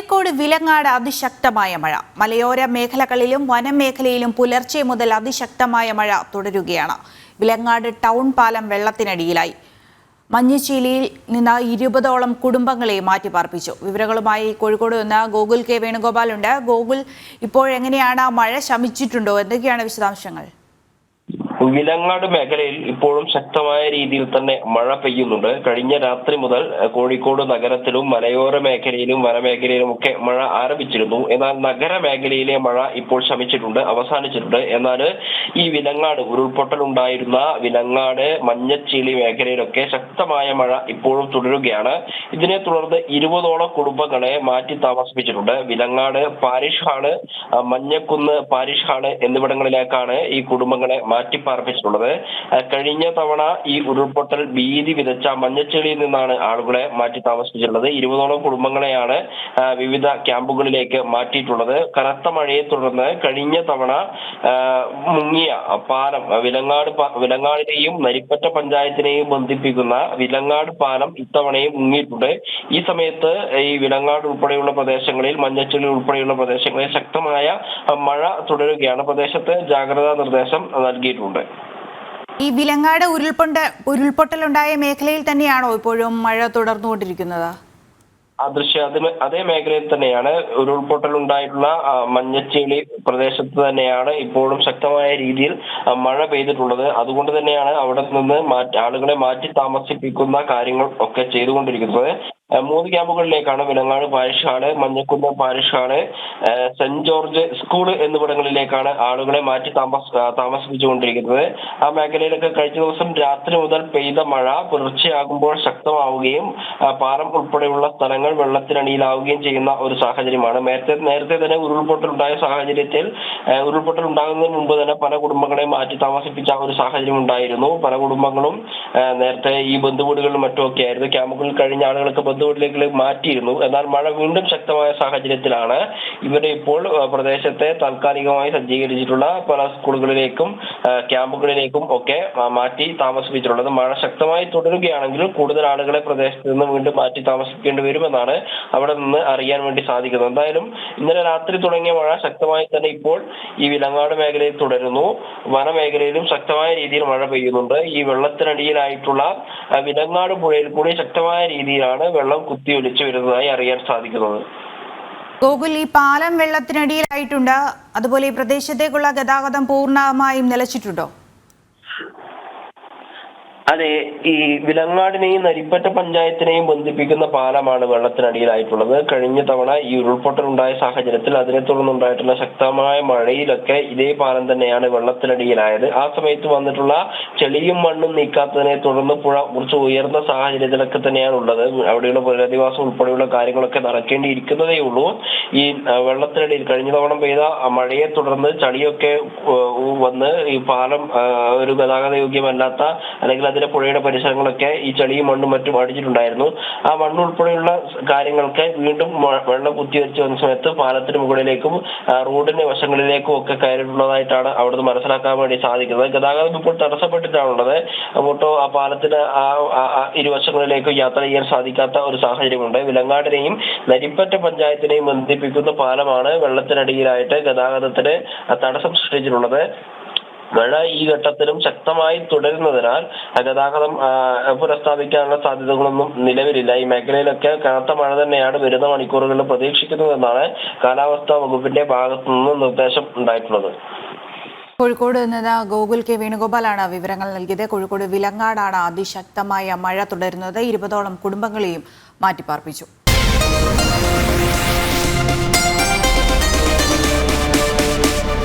കോഴിക്കോട് വിലങ്ങാട് അതിശക്തമായ മഴ. മലയോര മേഖലകളിലും വനമേഖലയിലും പുലർച്ചെ മുതൽ അതിശക്തമായ മഴ തുടരുകയാണ്. വിലങ്ങാട് ടൗൺ പാലം വെള്ളത്തിനടിയിലായി. മഞ്ഞച്ചീലിയിൽ നിന്ന് ഇരുപതോളം കുടുംബങ്ങളെ മാറ്റിപ്പാർപ്പിച്ചു. വിവരങ്ങളുമായി കോഴിക്കോട് നിന്ന് ഗോകുൽ കെ വേണുഗോപാലുണ്ട് ഗോകുൽ ഇപ്പോഴെങ്ങനെയാണ് മഴ ശമിച്ചിട്ടുണ്ടോ? എന്തൊക്കെയാണ് വിശദാംശങ്ങൾ? വിലങ്ങാട് മേഖലയിൽ ഇപ്പോഴും ശക്തമായ രീതിയിൽ തന്നെ മഴ പെയ്യുന്നുണ്ട്. കഴിഞ്ഞ രാത്രി മുതൽ കോഴിക്കോട് നഗരത്തിലും മലയോര മേഖലയിലും വനമേഖലയിലും ഒക്കെ മഴ ആരംഭിച്ചിരുന്നു. എന്നാൽ നഗര മേഖലയിലെ മഴ ഇപ്പോൾ ശമിച്ചിട്ടുണ്ട് അവസാനിച്ചിട്ടുണ്ട്. എന്നാൽ ഈ വിലങ്ങാട് ഉരുൾപൊട്ടൽ ഉണ്ടായിരുന്ന വിലങ്ങാട് മഞ്ഞച്ചീളി മേഖലയിലൊക്കെ ശക്തമായ മഴ ഇപ്പോഴും തുടരുകയാണ്. ഇതിനെ തുടർന്ന് ഇരുപതോളം കുടുംബങ്ങളെ മാറ്റി താമസിപ്പിച്ചിട്ടുണ്ട്. Vilangad parish hall Manjakkunnu parish hall എന്നിവിടങ്ങളിലേക്കാണ് ഈ കുടുംബങ്ങളെ മാറ്റി പാർപ്പിച്ചിട്ടുള്ളത് കഴിഞ്ഞ തവണ ഈ ഉരുൾപൊട്ടൽ ഭീതി വിതച്ച മഞ്ഞച്ചെളിയിൽ നിന്നാണ് ആളുകളെ മാറ്റി താമസിപ്പിച്ചിട്ടുള്ളത് ഇരുപതോളം കുടുംബങ്ങളെയാണ് വിവിധ ക്യാമ്പുകളിലേക്ക് മാറ്റിയിട്ടുള്ളത്. കനത്ത മഴയെ തുടർന്ന് കഴിഞ്ഞ തവണ മുങ്ങിയ പാലം വിലങ്ങാട് വിലങ്ങാടിനെയും നരിപ്പറ്റ പഞ്ചായത്തിനെയും ബന്ധിപ്പിക്കുന്ന വിലങ്ങാട് പാലം ഇത്തവണയും മുങ്ങിയിട്ടുണ്ട്. ഈ സമയത്ത് ഈ വിലങ്ങാട് ഉൾപ്പെടെയുള്ള പ്രദേശങ്ങളിൽ മഞ്ഞച്ചെളി ഉൾപ്പെടെയുള്ള പ്രദേശങ്ങളിൽ ശക്തമായ മഴ തുടരുകയാണ്. പ്രദേശത്ത് ജാഗ്രതാ നിർദ്ദേശം നൽകിയിട്ടുണ്ട്. ഈ വിലങ്ങാട് ഉരുൾപൊണ്ട ഉരുൾപൊട്ടലുണ്ടായ മേഖലയിൽ തന്നെയാണോ ഇപ്പോഴും മഴ തുടർന്നുകൊണ്ടിരിക്കുന്നത്? ദൃശ്യം അത് അതേ മേഖലയിൽ തന്നെയാണ് ഉരുൾപൊട്ടൽ ഉണ്ടായിട്ടുള്ള മഞ്ഞച്ചേളി പ്രദേശത്ത് തന്നെയാണ് ഇപ്പോഴും ശക്തമായ രീതിയിൽ മഴ പെയ്തിട്ടുള്ളത്. അതുകൊണ്ട് തന്നെയാണ് അവിടെ നിന്ന് ആളുകളെ മാറ്റി താമസിപ്പിക്കുന്ന കാര്യങ്ങൾ ഒക്കെ ചെയ്തുകൊണ്ടിരിക്കുന്നത്. മൂന്ന് ക്യാമ്പുകളിലേക്കാണ് Vilangad parish hall Manjakkunnu parish hall Saint George school എന്നിവിടങ്ങളിലേക്കാണ് ആളുകളെ മാറ്റി താമസ താമസിപ്പിച്ചുകൊണ്ടിരിക്കുന്നത്. ആ മേഖലയിലൊക്കെ കഴിഞ്ഞ ദിവസം രാത്രി മുതൽ പെയ്ത മഴ പുലർച്ചെയാകുമ്പോൾ ശക്തമാവുകയും പാറം ഉൾപ്പെടെയുള്ള സ്ഥലങ്ങൾ വെള്ളത്തിനടിയിലാവുകയും ചെയ്യുന്ന ഒരു സാഹചര്യമാണ്. നേരത്തെ നേരത്തെ തന്നെ ഉരുൾപൊട്ടൽ ഉണ്ടായ സാഹചര്യത്തിൽ ഉരുൾപൊട്ടൽ ഉണ്ടാകുന്നതിന് മുമ്പ് തന്നെ പല കുടുംബങ്ങളെ മാറ്റി താമസിപ്പിച്ച ഒരു സാഹചര്യം ഉണ്ടായിരുന്നു. പല കുടുംബങ്ങളും നേരത്തെ ഈ ബന്ധുവീടുകളിലും മറ്റുമൊക്കെ ആയിരുന്നു. ക്യാമ്പുകളിൽ കഴിഞ്ഞ ആളുകളൊക്കെ ബന്ധുവീട്ടിലേക്ക് മാറ്റിയിരുന്നു. എന്നാൽ മഴ വീണ്ടും ശക്തമായ സാഹചര്യത്തിലാണ് ഇവരെ ഇപ്പോൾ പ്രദേശത്തെ താൽക്കാലികമായി സജ്ജീകരിച്ചിട്ടുള്ള പല സ്കൂളുകളിലേക്കും ക്യാമ്പുകളിലേക്കും ഒക്കെ മാറ്റി താമസിപ്പിച്ചിട്ടുള്ളത്. മഴ ശക്തമായി തുടരുകയാണെങ്കിൽ കൂടുതൽ ആളുകളെ പ്രദേശത്ത് നിന്ന് വീണ്ടും മാറ്റി താമസിക്കേണ്ടി വരുമെന്നാണ് അവിടെ നിന്ന് അറിയാൻ വേണ്ടി സാധിക്കുന്നത്. എന്തായാലും ഇന്നലെ രാത്രി തുടങ്ങിയ മഴ ശക്തമായി തന്നെ ഇപ്പോൾ ഈ വിലങ്ങാട് മേഖലയിൽ തുടരുന്നു. വനമേഖലയിലും ശക്തമായ രീതിയിൽ മഴ പെയ്യുന്നുണ്ട്. ഈ വെള്ളത്തിനടിയിലായിട്ടുള്ള വിലങ്ങാട് പുഴയിൽ കൂടി ശക്തമായ രീതിയിലാണ് വെള്ളം കുത്തിയൊലിച്ചു വരുന്നതായി അറിയാൻ സാധിക്കുന്നത്. ഗോകുൽ ഈ പാലം വെള്ളത്തിനടിയിലായിട്ടുണ്ട്. അതുപോലെ ഈ പ്രദേശത്തേക്കുള്ള ഗതാഗതം പൂർണമായും നിലച്ചിട്ടുണ്ടോ? അതെ ഈ വിലങ്ങാടിനെയും നരിപ്പറ്റ പഞ്ചായത്തിനെയും ബന്ധിപ്പിക്കുന്ന പാലമാണ് വെള്ളത്തിനടിയിലായിട്ടുള്ളത്. കഴിഞ്ഞ തവണ ഈ ഉരുൾപൊട്ടൽ ഉണ്ടായ സാഹചര്യത്തിൽ അതിനെ തുടർന്നുണ്ടായിട്ടുള്ള ശക്തമായ മഴയിലൊക്കെ ഇതേ പാലം തന്നെയാണ് വെള്ളത്തിനടിയിലായത്. ആ സമയത്ത് വന്നിട്ടുള്ള ചെളിയും മണ്ണും നീക്കാത്തതിനെ തുടർന്ന് പുഴ കുറച്ച് ഉയർന്ന സാഹചര്യത്തിലൊക്കെ തന്നെയാണ് ഉള്ളത് അവിടെയുള്ള പുനരധിവാസം ഉൾപ്പെടെയുള്ള കാര്യങ്ങളൊക്കെ നടക്കേണ്ടിയിരിക്കുന്നതേ ഉള്ളൂ ഈ വെള്ളത്തിനടിയിൽ കഴിഞ്ഞ തവണ പെയ്ത മഴയെ തുടർന്ന് ചളിയൊക്കെ വന്ന് ഈ പാലം ഒരു ഗതാഗത യോഗ്യമല്ലാത്ത അല്ലെങ്കിൽ അതിലെ പുഴയുടെ പരിസരങ്ങളൊക്കെ ഈ ചളിയും മണ്ണും മറ്റും അടിച്ചിട്ടുണ്ടായിരുന്നു. ആ മണ്ണ് ഉൾപ്പെടെയുള്ള കാര്യങ്ങൾക്ക് വീണ്ടും വെള്ളം കുത്തിവെച്ച് വന്ന സമയത്ത് പാലത്തിന് മുകളിലേക്കും റോഡിന്റെ വശങ്ങളിലേക്കും ഒക്കെ കയറിയിട്ടുള്ളതായിട്ടാണ് അവിടുന്ന് മനസ്സിലാക്കാൻ വേണ്ടി സാധിക്കുന്നത്. ഗതാഗതം ഇപ്പോൾ തടസ്സപ്പെട്ടിട്ടാണുള്ളത്. അങ്ങോട്ടോ ആ പാലത്തിന് ആ ഇരുവശങ്ങളിലേക്കും യാത്ര ചെയ്യാൻ സാധിക്കാത്ത ഒരു സാഹചര്യമുണ്ട്. വിലങ്ങാടിനെയും നരിപ്പറ്റ പഞ്ചായത്തിനെയും ബന്ധിപ്പിക്കുന്ന പാലമാണ് വെള്ളത്തിനടിയിലായിട്ട് ഗതാഗതത്തിന് തടസ്സം സൃഷ്ടിച്ചിട്ടുള്ളത്. മഴ ഈ ഘട്ടത്തിലും ശക്തമായി തുടരുന്നതിനാൽ ഗതാഗതം പുനഃസ്ഥാപിക്കാനുള്ള സാധ്യതകളൊന്നും നിലവിലില്ല. ഈ മേഖലയിലൊക്കെ കനത്ത മഴ തന്നെയാണ് വരുന്ന മണിക്കൂറുകളിൽ പ്രതീക്ഷിക്കുന്നതെന്നാണ് കാലാവസ്ഥാ വകുപ്പിന്റെ ഭാഗത്തു നിന്ന് നിർദ്ദേശം ഉണ്ടായിട്ടുള്ളത്. കോഴിക്കോട് നിന്ന് ഗോകുൽ കെ വേണുഗോപാലാണ് വിവരങ്ങൾ നൽകിയത്. കോഴിക്കോട് വിലങ്ങാടാണ് അതിശക്തമായ മഴ തുടരുന്നത്. ഇരുപതോളം കുടുംബങ്ങളെയും മാറ്റിപ്പാർപ്പിച്ചു.